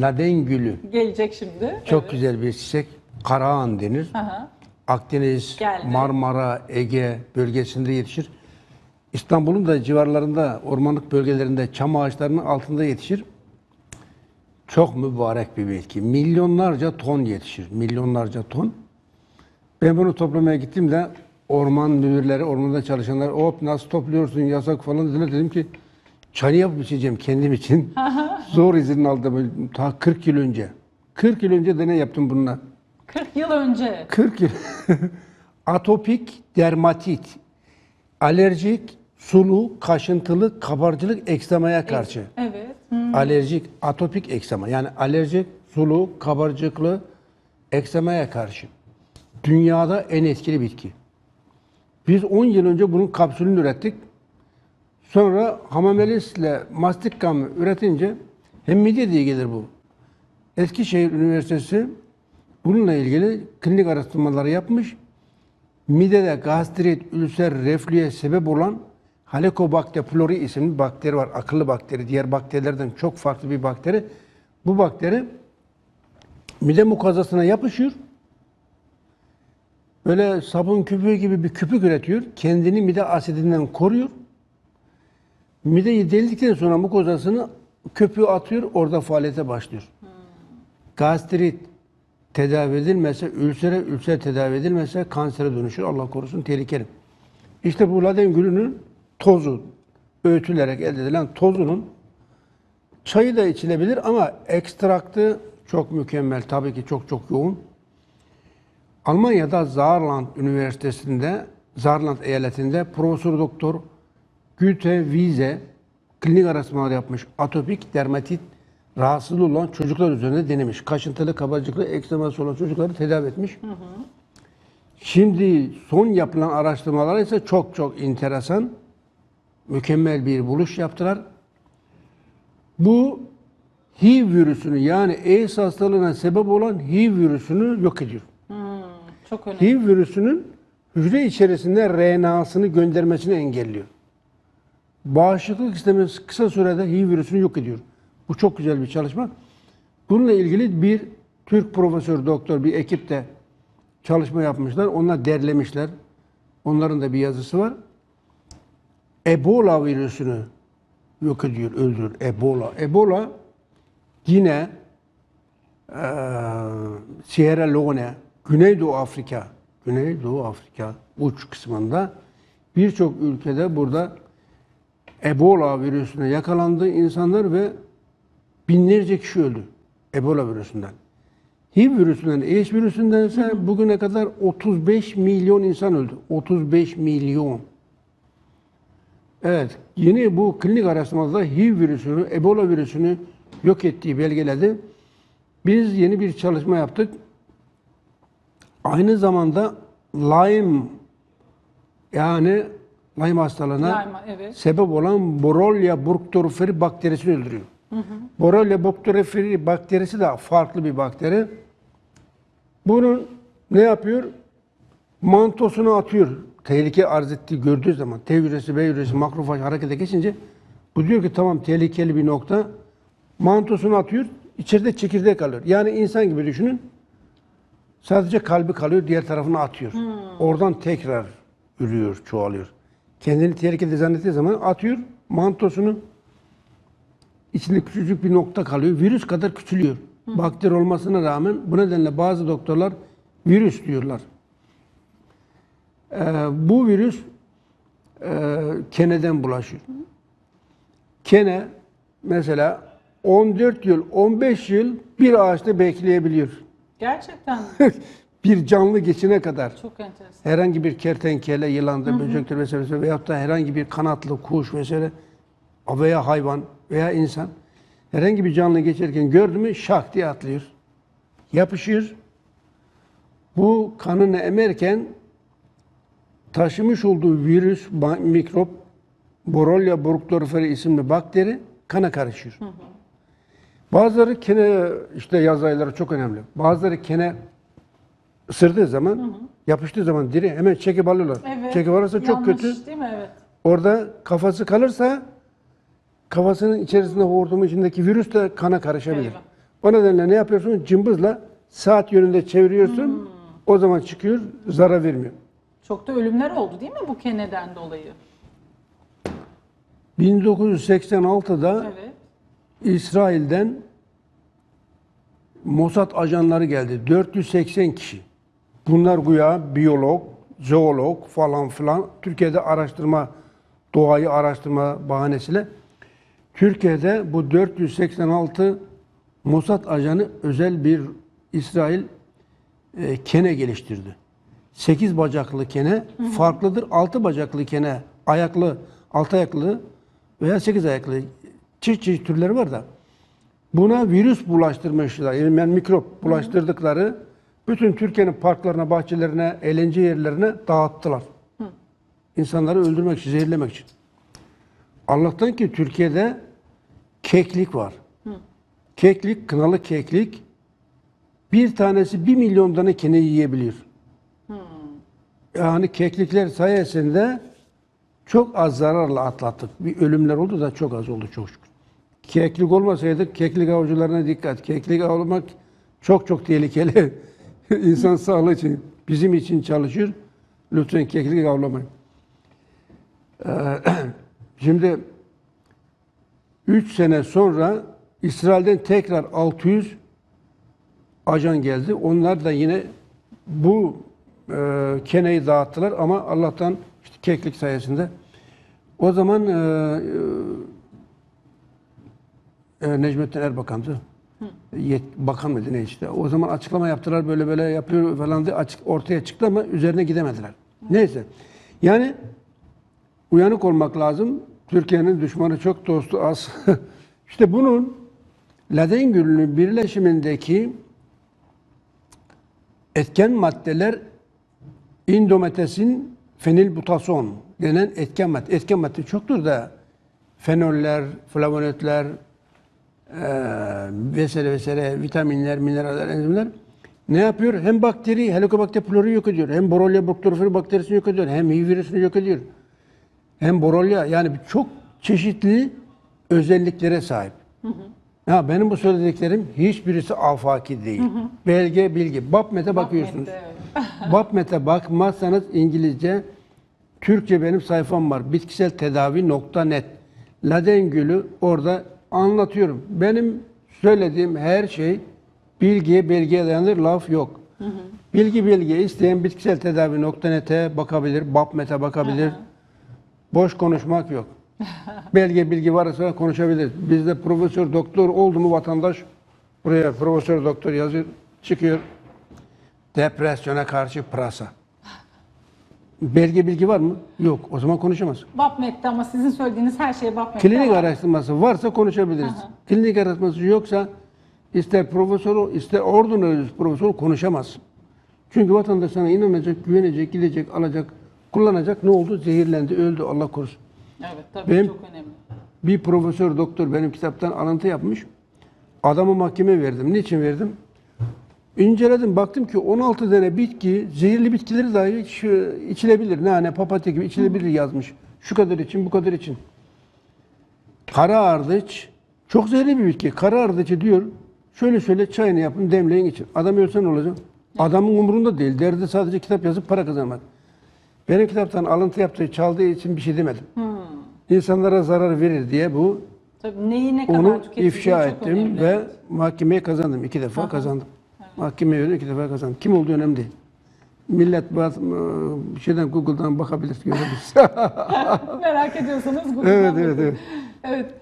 Laden gülü. Gelecek şimdi. Çok Evet. güzel bir çiçek. Karaağan denir. Aha. Akdeniz, Geldi. Marmara, Ege bölgesinde yetişir. İstanbul'un da civarlarında, ormanlık bölgelerinde çam ağaçlarının altında yetişir. Çok mübarek bir bitki. Milyonlarca ton yetişir. Milyonlarca ton. Ben bunu toplamaya gittiğimde orman müdürleri, ormanda çalışanlar hop nasıl topluyorsun yasak falan dediler. Dedim ki çayı yapıp içeceğim kendim için. Zor izin aldım. Ta 40 yıl önce. 40 yıl önce deney yaptım bununla. 40 yıl önce. 40 yıl. Atopik dermatit. Alerjik, sulu, kaşıntılı, kabarcılık eksemaya karşı. Evet. Hı. Alerjik, atopik eksema. Yani alerjik, sulu, kabarcıklı eksemaya karşı. Dünyada en etkili bitki. Biz 10 yıl önce bunun kapsülünü ürettik. Sonra hamamelis ile mastik gamı üretince hem midye diye gelir bu. Eskişehir Üniversitesi bununla ilgili klinik araştırmaları yapmış. Midede gastrit, ülser, reflüye sebep olan Helicobacter pylori isimli bakteri var. Akıllı bakteri. Diğer bakterilerden çok farklı bir bakteri. Bu bakteri mide mukozasına yapışıyor. Böyle sabun küpü gibi bir küpük üretiyor. Kendini mide asidinden koruyor. Mideyi deldikten sonra mukozasını köpüğü atıyor, orada faaliyete başlıyor. Gastrit tedavi edilmezse, ülsere, ülser tedavi edilmezse kansere dönüşür. Allah korusun tehlikeli. İşte bu laden gülünün tozu, öğütülerek elde edilen tozunun çayı da içilebilir ama ekstraktı çok mükemmel. Tabii ki çok çok yoğun. Almanya'da Saarland Üniversitesi'nde, Saarland eyaletinde Profesör Doktor Güte Wiese klinik araştırmalar yapmış. Atopik dermatit rahatsızlığı olan çocuklar üzerinde denemiş. Kaşıntılı, kabarcıklı, ekseması olan çocukları tedavi etmiş. Şimdi son yapılan araştırmalar ise çok çok enteresan. Mükemmel bir buluş yaptılar. Bu HIV virüsünü yani AIDS hastalığına sebep olan HIV virüsünü yok ediyor. Hmm, çok önemli. HIV virüsünün hücre içerisinde RNA'sını göndermesini engelliyor. Bağışıklık sistemi kısa sürede HIV virüsünü yok ediyor. Bu çok güzel bir çalışma. Bununla ilgili bir Türk profesör doktor bir ekip de çalışma yapmışlar. Onlar derlemişler. Onların da bir yazısı var. Ebola virüsünü yok ediyor, öldürür. Ebola. Ebola yine eee Sierra Leone, Güneydoğu Afrika, Güneydoğu Afrika uç kısmında birçok ülkede burada Ebola virüsüne yakalandı insanlar ve binlerce kişi öldü Ebola virüsünden. HIV virüsünden, AIDS virüsünden ise bugüne kadar 35 milyon insan öldü. 35 milyon. Evet, yeni bu klinik araştırmada HIV virüsünü, Ebola virüsünü yok ettiği belgeledi. Biz yeni bir çalışma yaptık. Aynı zamanda Lyme yani Lyme hastalığına Lyme, evet. sebep olan Borrelia burgdorferi bakterisini öldürüyor. Borrelia burgdorferi bakterisi de farklı bir bakteri. Bunun ne yapıyor? Mantosunu atıyor. Tehlike arz ettiği gördüğü zaman T hücresi, B hücresi, makrofaj harekete geçince bu diyor ki tamam tehlikeli bir nokta. Mantosunu atıyor. içeride çekirdek kalıyor. Yani insan gibi düşünün. Sadece kalbi kalıyor, diğer tarafına atıyor. Oradan tekrar ürüyor, çoğalıyor. Kendini tehlikeli zannettiği zaman atıyor, mantosunu içinde küçücük bir nokta kalıyor. Virüs kadar küçülüyor. Bakteri olmasına rağmen bu nedenle bazı doktorlar virüs diyorlar. Ee, bu virüs e, keneden bulaşıyor. Kene mesela 14 yıl, 15 yıl bir ağaçta bekleyebiliyor. Gerçekten mi? bir canlı geçine kadar. Çok enteresan. Herhangi bir kertenkele, yılandır, böcektir vesaire, vesaire veyahut da herhangi bir kanatlı kuş vesaire veya hayvan veya insan herhangi bir canlı geçerken gördü mü şak diye atlıyor. Yapışıyor. Bu kanını emerken taşımış olduğu virüs, mikrop, Borrelia burgdorferi isimli bakteri kana karışıyor. Bazıları kene, işte yaz ayları çok önemli. Bazıları kene ısırdığı zaman, yapıştığı zaman diri hemen çekip alıyorlar. Evet. Çekip alırsa çok Yanlış, kötü. değil mi? Evet. Orada kafası kalırsa kafasının içerisinde hortumun içindeki virüs de kana karışabilir. Eyvah. O nedenle ne yapıyorsun? Cımbızla saat yönünde çeviriyorsun. O zaman çıkıyor, zarar vermiyor. Çok da ölümler oldu değil mi bu keneden dolayı? 1986'da Evet. İsrail'den Mossad ajanları geldi. 480 kişi. Bunlar güya biyolog, zoolog falan filan. Türkiye'de araştırma, doğayı araştırma bahanesiyle. Türkiye'de bu 486 Mossad ajanı özel bir İsrail e, kene geliştirdi. 8 bacaklı kene farklıdır. 6 bacaklı kene ayaklı, altı ayaklı veya 8 ayaklı çeşit çeşit türleri var da buna virüs bulaştırmışlar. Yani mikrop bulaştırdıkları bütün Türkiye'nin parklarına, bahçelerine, eğlence yerlerine dağıttılar. İnsanları öldürmek için, zehirlemek için. Allah'tan ki Türkiye'de keklik var. Keklik, kınalı keklik bir tanesi bir milyon tane kene yiyebilir. Yani keklikler sayesinde çok az zararla atlattık. Bir ölümler oldu da çok az oldu çok şükür. Keklik olmasaydı keklik avcılarına dikkat. Keklik avlamak çok çok tehlikeli. İnsan sağlığı için, bizim için çalışır. Lütfen keklik avlamayın. Ee, Şimdi 3 sene sonra İsrail'den tekrar 600 ajan geldi. Onlar da yine bu e, keneyi dağıttılar ama Allah'tan işte keklik sayesinde. O zaman e, e, Necmettin Erbakan'dı. Yet, bakan mıydı ne işte. O zaman açıklama yaptılar böyle böyle yapıyor falan diye açık, ortaya çıktı ama üzerine gidemediler. Neyse. Yani uyanık olmak lazım. Türkiye'nin düşmanı çok, dostu az. işte bunun Laden Gölü'nün birleşimindeki etken maddeler indometesin fenilbutason denen etken madde. Etken madde çoktur da fenoller, flavonoidler, vesaire vesaire vitaminler, mineraller, enzimler ne yapıyor? Hem bakteri, Helicobacter pylori yok ediyor. Hem Borrelia burgdorferi bakterisini yok ediyor. Hem HIV virüsünü yok ediyor. Hem Borrelia yani çok çeşitli özelliklere sahip. Ya benim bu söylediklerim hiçbirisi afaki değil. Belge, bilgi. BAPMET'e bakıyorsunuz. BAPMET'e bakmazsanız İngilizce, Türkçe benim sayfam var. Bitkisel tedavi nokta net. Laden Gülü orada anlatıyorum. Benim söylediğim her şey bilgiye belgeye dayanır laf yok. Bilgi bilgi isteyen bitkisel tedavi nokta net'e bakabilir, BAPMET'e bakabilir. Boş konuşmak yok. Belge bilgi varsa konuşabiliriz. Bizde profesör doktor oldu mu vatandaş buraya profesör doktor yazıyor, çıkıyor. Depresyona karşı pırasa. Belge bilgi var mı? Yok. O zaman konuşamaz. BAPMET'te ama sizin söylediğiniz her şey BAPMET'te Klinik var. araştırması varsa konuşabiliriz. Klinik araştırması yoksa ister profesör ol, ister ordinary profesör ol, konuşamaz. Çünkü vatandaş sana inanacak, güvenecek, gidecek, alacak, kullanacak. Ne oldu? Zehirlendi, öldü. Allah korusun. Evet tabii Benim- çok önemli. Bir profesör doktor benim kitaptan alıntı yapmış. Adamı mahkemeye verdim. Niçin verdim? İnceledim baktım ki 16 tane bitki, zehirli bitkileri dahi şu- içilebilir. Nane, papatya gibi içilebilir yazmış. Şu kadar için, bu kadar için. Kara ardıç, çok zehirli bir bitki. Kara ardıçı diyor, şöyle şöyle çayını yapın, demleyin için. Adam ölse ne olacak? Adamın umurunda değil. Derdi sadece kitap yazıp para kazanmak. Benim kitaptan alıntı yaptığı, çaldığı için bir şey demedim. İnsanlara zarar verir diye bu Tabii neyi ne kadar onu ifşa ettim önemli. ve mahkemeye kazandım. iki defa kazandım. Mahkemeye verdim, iki defa kazandım. Kim olduğu önemli değil. Millet bazı bir şeyden Google'dan bakabilir, görebilir. Merak ediyorsanız Google'dan evet, bakın. evet, evet. Evet.